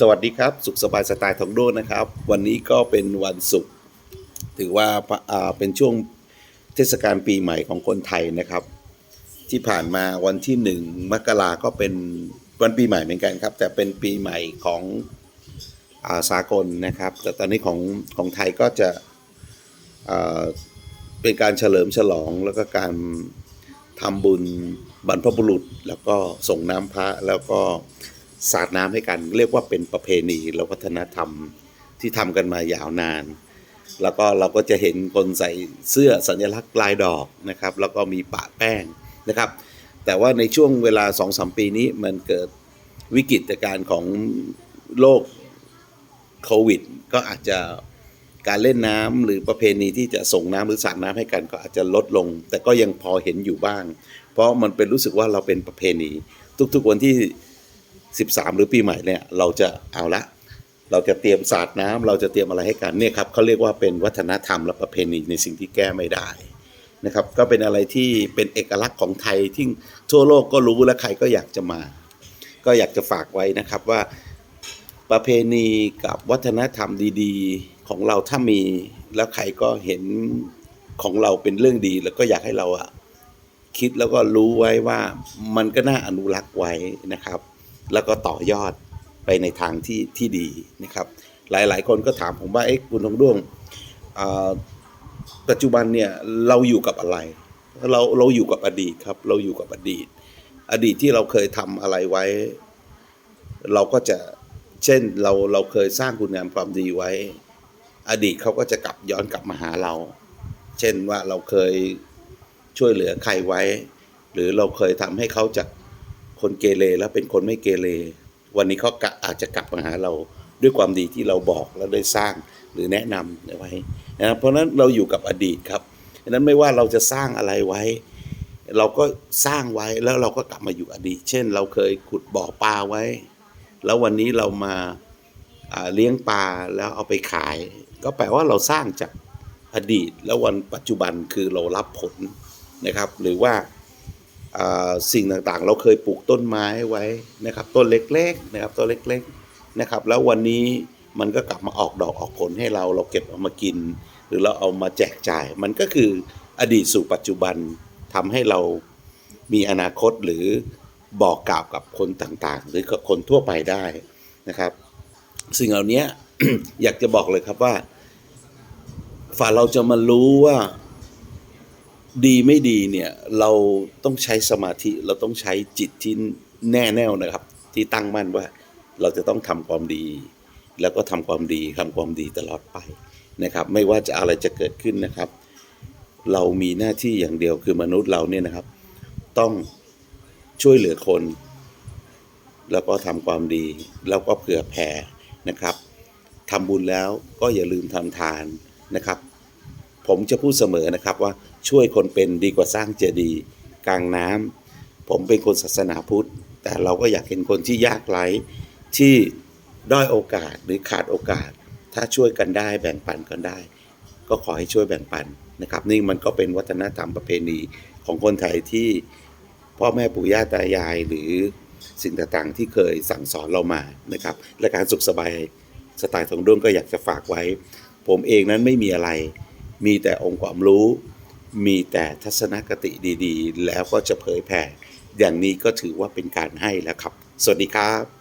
สวัสดีครับ สุขสบายสไตล์ทองโดนะครับ วันนี้ก็เป็นวันศุกร์ถือว่าเป็นช่วงเทศกาลปีใหม่ของคนไทยนะครับ ที่ผ่านมาวันที่หนึ่งมกราก็เป็นวันปีใหม่เหมือนกันครับ แต่เป็นปีใหม่ของอาสากลนะครับ แต่ตอนนี้ของของไทยก็จะเป็นการเฉลิมฉลองแล้วก็การทำบุญบรรพบุรุษ แล้วก็ส่งน้ำพระแล้วก็ สาดน้ำให้กันเรียกว่าเป็นประเพณีและวัฒนธรรมที่ทำกันมายาวนาน แล้วก็เราก็จะเห็นคนใส่เสื้อสัญลักษณ์ลายดอกนะครับ แล้วก็มีปะแป้งนะครับ แต่ว่าในช่วงเวลา2องสมปีนี้มันเกิดวิกฤตการณ์ของโรคโควิด ก็อาจจะการเล่นน้ำหรือประเพณีที่จะส่งน้ำหรือสาดน้ำให้กันก็อาจจะลดลง แต่ก็ยังพอเห็นอยู่บ้าง เพราะมันเป็นรู้สึกว่าเราเป็นประเพณี ทุกๆวันที่ 13 หรือปีใหม่เนี่ยเราจะเอาละ เราจะเตรียมสาดน้ำเราจะเตรียมอะไรให้กันเนี่ยครับเขาเรียกว่าเป็นวัฒนธรรมและประเพณีในสิ่งที่แก้ไม่ได้นะครับ ก็เป็นอะไรที่เป็นเอกลักษณ์ของไทยที่ทั่วโลกก็รู้และใครก็อยากจะมา ก็อยากจะฝากไว้นะครับว่าประเพณีกับวัฒนธรรมดีๆ ของเราถ้ามีแล้วใครก็เห็นของเราเป็นเรื่องดี แล้วก็อยากให้เราอะคิดแล้วก็รู้ไว้ว่ามันก็น่าอนุรักษ์ไว้นะครับ แล้วก็ต่อยอดไปในทางที่ที่ดีนะครับ หลายๆ คนก็ถามผมว่าเอ๊ะคุณทองด้วงปัจจุบันเนี่ยเราอยู่กับอะไร เราเราอยู่กับอดีตครับ เราอยู่กับอดีต อดีตที่เราเคยทำอะไรไว้ เราก็จะเช่นเราเราเคยสร้างคุณงามความดีไว้ อดีตเขาก็จะกลับย้อนกลับมาหาเรา เช่นว่าเราเคยช่วยเหลือใครไว้ หรือเราเคยทำให้เขาจาก คนเกเรแล้วเป็นคนไม่เกเรวันนี้เขากะอาจจะกลับมาหาเราด้วยความดีที่เราบอกแล้วได้สร้างหรือแนะนำไว้นะเพราะฉะนั้นเราอยู่กับอดีตครับดังนั้นไม่ว่าเราจะสร้างอะไรไว้ เราก็สร้างไว้แล้วเราก็กลับมาอยู่อดีต เช่น เราเคยขุดบ่อปลาไว้ แล้ววันนี้เรามาเลี้ยงปลาแล้วเอาไปขาย ก็แปลว่าเราสร้างจากอดีตแล้ววันปัจจุบันคือเรารับผลนะครับ หรือว่า สิ่งต่างๆ เราเคยปลูกต้นไม้ไว้นะครับต้นเล็กๆนะครับต้นเล็กๆนะครับ แล้ววันนี้มันก็กลับมาออกดอกออกผลให้เราเราเก็บเอามากิน หรือเราเอามาแจกจ่าย มันก็คืออดีตสู่ปัจจุบันทำให้เรามีอนาคตหรือบอกกล่าวกับคนต่างๆ หรือกับคนทั่วไปได้นะครับ สิ่งเหล่านี้อยากจะบอกเลยครับว่าฝ่าเราจะมารู้ว่า ดีไม่ดีเนี่ยเราต้องใช้สมาธิเราต้องใช้จิตที่แน่แน่วนะครับ ที่ตั้งมั่นว่าเราจะต้องทำความดี แล้วก็ทำความดีทำความดีตลอดไปนะครับ ไม่ว่าจะอะไรจะเกิดขึ้นนะครับ เรามีหน้าที่อย่างเดียวคือมนุษย์เราเนี่ยนะครับ ต้องช่วยเหลือคน แล้วก็ทำความดี แล้วก็เผื่อแผ่นะครับทำบุญแล้วก็อย่าลืมทำทานนะครับ ผมจะพูดเสมอนะครับว่า ช่วยคนเป็นดีกว่าสร้างเจดีย์กลางน้ำผมเป็นคนศาสนาพุทธ แต่เราก็อยากเห็นคนที่ยากไร้ที่ด้อยโอกาสหรือขาดโอกาส ถ้าช่วยกันได้แบ่งปันกันได้ ก็ขอให้ช่วยแบ่งปันนะครับ นี่มันก็เป็นวัฒนธรรมประเพณีของคนไทยที่พ่อแม่ปู่ย่าตายายหรือสิ่งต่างๆที่เคยสั่งสอนเรามานะครับและการสุขสบายสไตล์ทองด้วงก็อยากจะฝากไว้ ผมเองนั้นไม่มีอะไร มีแต่องค์ความรู้ มีแต่ทัศนคติดีๆ แล้วก็จะเผยแผ่ อย่างนี้ก็ถือว่าเป็นการให้แล้วครับ สวัสดีครับ